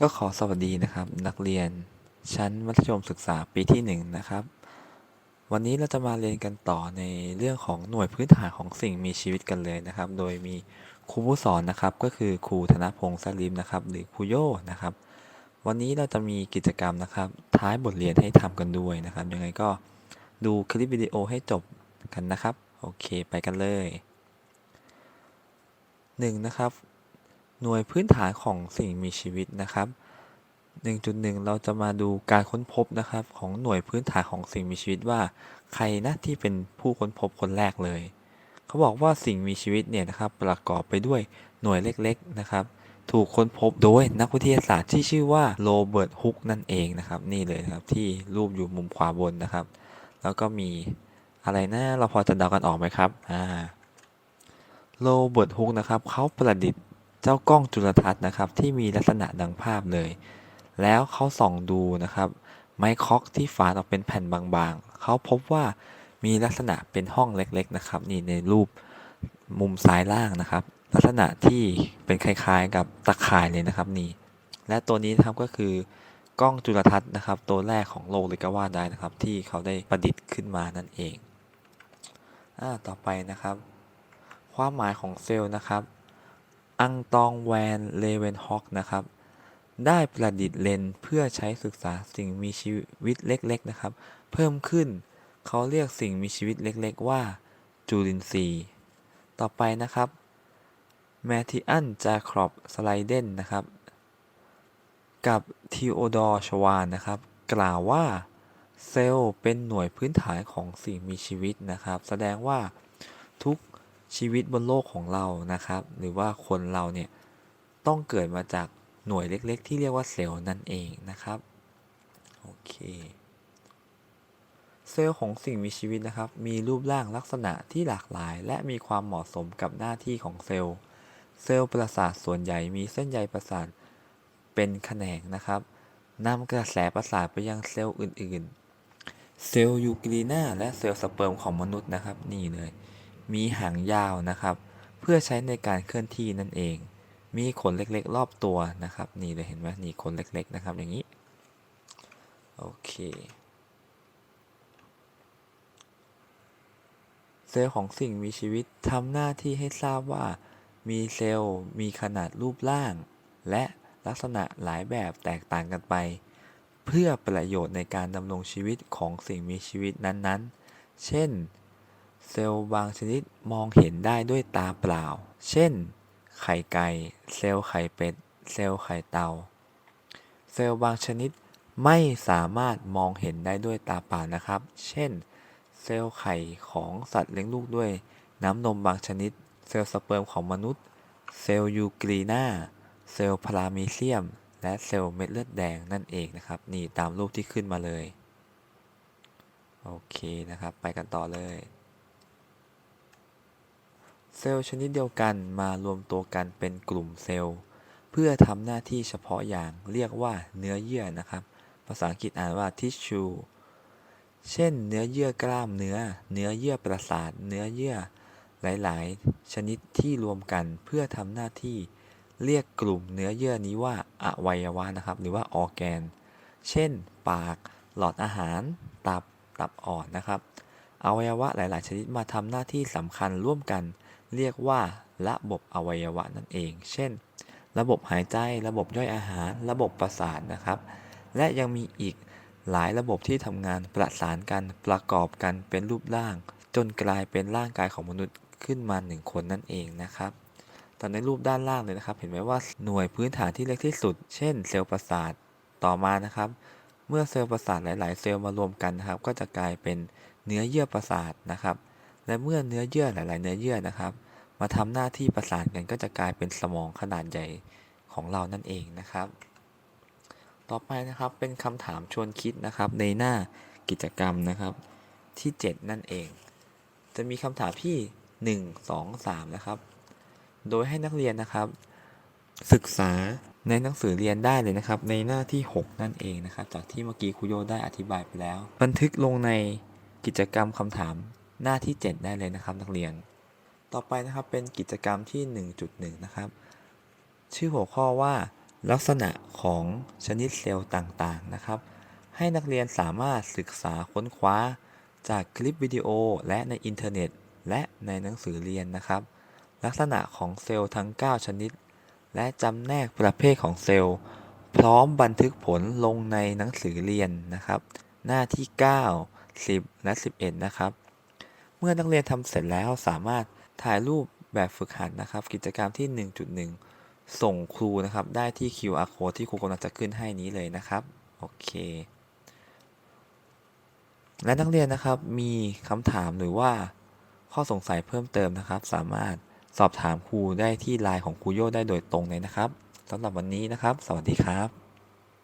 ก็ขอสวัสดีนะครับ นักเรียนชั้นมัธยมศึกษาปีที่หนึ่งนะครับ วันนี้เราจะมาเรียนกันต่อในเรื่องของหน่วยพื้นฐานของสิ่งมีชีวิตกันเลยนะครับ โดยมีครูผู้สอนนะครับ ก็คือครูธนพงศ์สลิมนะครับ หรือครูโยนะครับ วันนี้เราจะมีกิจกรรมนะครับ ท้ายบทเรียนให้ทำกันด้วยนะครับ ยังไงก็ดูคลิปวิดีโอให้จบกันนะครับ โอเคไปกันเลยหนึ่งนะครับ หน่วยพื้นฐานของสิ่งมีชีวิตนะครับ 1.1 เราจะมาดูการค้นพบนะครับของหน่วยพื้นฐานของสิ่งมีชีวิตว่า ใครนะที่เป็นผู้ค้นพบคนแรกเลย เขาบอกว่าสิ่งมีชีวิตเนี่ยนะครับประกอบไปด้วยหน่วยเล็กๆนะครับ ถูกค้นพบโดยนักวิทยาศาสตร์ที่ชื่อว่าโรเบิร์ตฮุกนั่นเองนะครับ นี่เลยนะครับที่รูปอยู่มุมขวาบนนะครับ แล้วก็มีอะไรนะเราพอจะเดากันออกไหมครับอ่าโรเบิร์ตฮุกนะครับเขาประดิษฐ์ เจ้ากล้องจุลทรรศน์นะครับ ที่มีลักษณะดังภาพเลย แล้วเขาส่องดูนะครับ ไม้คอกที่ฝานออกเป็นแผ่นบางๆ เขาพบว่ามีลักษณะเป็นห้องเล็กๆนะครับ นี่ในรูปมุมซ้ายล่างนะครับ ลักษณะที่เป็นคล้ายๆ กับตะข่ายเลยนะครับนี่ และตัวนี้นะครับก็คือกล้องจุลทรรศน์นะครับ ตัวแรกของโลกเลยก็ว่าได้นะครับ ที่เขาได้ประดิษฐ์ขึ้นมานั่นเองอ่าต่อไปนะครับ ความหมายของเซลล์นะครับ อังตองแวนเลเวนฮอกนะครับ ได้ประดิษฐ์เลนเพื่อใช้ศึกษาสิ่งมีชีวิตเล็กๆนะครับ เพิ่มขึ้นเขาเรียกสิ่งมีชีวิตเล็กๆว่า จุลินทรีย์ ต่อไปนะครับแมทิอันจาครอบสไลเดนนะครับ กับทีโอดอร์ชวานนะครับ กล่าวว่าเซลล์เป็นหน่วยพื้นฐานของสิ่งมีชีวิตนะครับ แสดงว่าทุก ชีวิตบนโลกของเรานะครับ หรือว่าคนเราเนี่ยต้องเกิดมาจากหน่วยเล็กๆ ที่เรียกว่าเซลล์นั่นเองนะครับโอเคเซลล์ของสิ่งมีชีวิตนะครับ มีรูปร่างลักษณะที่หลากหลาย และมีความเหมาะสมกับหน้าที่ของเซลล์ เซลล์ประสาทส่วนใหญ่มีเส้นใยประสาทเป็นแขนงนะครับนำกระแสประสาทไปยังเซลล์อื่นๆ เซลล์ยูกรีนาและเซลล์สเปิร์มของมนุษย์นะครับ นี่เลย มีหางยาวนะครับ เพื่อใช้ในการเคลื่อนที่นั่นเอง มีขนเล็กๆ รอบตัวนะครับ นี่เลยเห็นไหมนี่ขนเล็กๆ นะครับอย่างนี้ โอเค เซลล์ของสิ่งมีชีวิตทำหน้าที่ให้ทราบว่า มีเซลล์มีขนาดรูปร่าง และลักษณะหลายแบบแตกต่างกันไป เพื่อประโยชน์ในการดำรงชีวิตของสิ่งมีชีวิตนั้นๆ เช่น เซลล์บางชนิดมองเห็นได้ด้วยตาเปล่า เช่น ไข่ไก่ เซลล์ไข่เป็ด เซลล์ไข่เต่าเซลล์บางชนิดไม่สามารถมองเห็นได้ด้วยตาเปล่านะครับ เช่น เซลล์ไข่ของสัตว์เลี้ยงลูกด้วย น้ำนมบางชนิด เซลล์สเปิร์มของมนุษย์ เซลล์ยูกรีนาเซลล์พารามีเซียม และเซลล์เม็ดเลือดแดงนั่นเองนะครับ นี่ตามรูปที่ขึ้นมาเลย โอเคนะครับ ไปกันต่อเลย เซลล์ชนิดเดียวกันมารวมตัวกันเป็นกลุ่มเซลล์ เพื่อทำหน้าที่เฉพาะอย่างเรียกว่าเนื้อเยื่อนะครับ ภาษาอังกฤษอ่านว่า tissue เช่น เนื้อเยื่อกล้ามเนื้อ เนื้อเยื่อประสาท เนื้อเยื่อหลาย ๆ ชนิดที่รวมกันเพื่อทำหน้าที่เรียกกลุ่มเนื้อเยื่อนี้ว่าอวัยวะนะครับ หรือว่าออแกน เช่น ปาก หลอดอาหาร ตับ ตับอ่อนนะครับ อวัยวะหลาย ๆ ชนิดมาทำหน้าที่สำคัญร่วมกันเเรียกว่าระบบอวัยวะนั่นเอง เช่น ระบบหายใจ ระบบย่อยอาหาร ระบบประสาทนะครับ และยังมีอีกหลายระบบที่ทำงานประสานกันประกอบกันเป็นรูปร่าง จนกลายเป็นร่างกายของมนุษย์ขึ้นมาหนึ่งคนนั่นเองนะครับตอนในรูปด้านล่างเลยนะครับ เห็นไหมว่าหน่วยพื้นฐานที่เล็กที่สุด เช่น เซลล์ประสาทต่อมานะครับ เมื่อเซลล์ประสาทหลาย ๆ เซลล์มารวมกันนะครับ ก็จะกลายเป็นเนื้อเยื่อประสาทนะครับ และเมื่อเนื้อเยื่อหลาย ๆ เนื้อเยื่อนะครับ มาทำหน้าที่ประสานกันก็จะกลายเป็นสมองขนาดใหญ่ของเรานั่นเองนะครับ ต่อไปนะครับเป็นคำถามชวนคิดนะครับ ในหน้ากิจกรรมนะครับ ที่ 7 นั่นเอง จะมีคำถามที่ 1 2 3 นะครับ โดยให้นักเรียนนะครับ ศึกษาในหนังสือเรียนได้เลยนะครับ ในหน้าที่ 6 นั่นเองนะครับ จากที่เมื่อกี้ครูโยได้อธิบายไปแล้ว บันทึกลงในกิจกรรมคำถาม หน้าที่ 7 ได้เลยนะครับนักเรียน ต่อไปนะครับเป็นกิจกรรมที่ 1.1 นะครับ ชื่อหัวข้อว่าลักษณะของชนิดเซลล์ต่างๆนะครับ ให้นักเรียนสามารถศึกษาค้นคว้า จากคลิปวิดีโอและในอินเทอร์เน็ต และในหนังสือเรียนนะครับ ลักษณะของเซลล์ทั้ง 9 ชนิด และจำแนกประเภทของเซลล์ พร้อมบันทึกผลลงในหนังสือเรียนนะครับ หน้าที่ 9 10 และ 11 นะครับ มื่อนักเรียนทำเสร็จแล้วสามารถถ่ายรูปแบบฝึกหัดนะครับ กิจกรรมที่ 1.1 ส่งครูนะครับได้ที่ QR code ที่ครูกำลังจะขึ้นให้นี้เลยนะครับโอเค และนักเรียนนะครับมีคำถามหรือว่าข้อสงสัยเพิ่มเติมนะครับ สามารถสอบถามครูได้ที่ไลน์ของครูโยได้โดยตรงเลยนะครับสำหรับวันนี้นะครับ สวัสดีครับ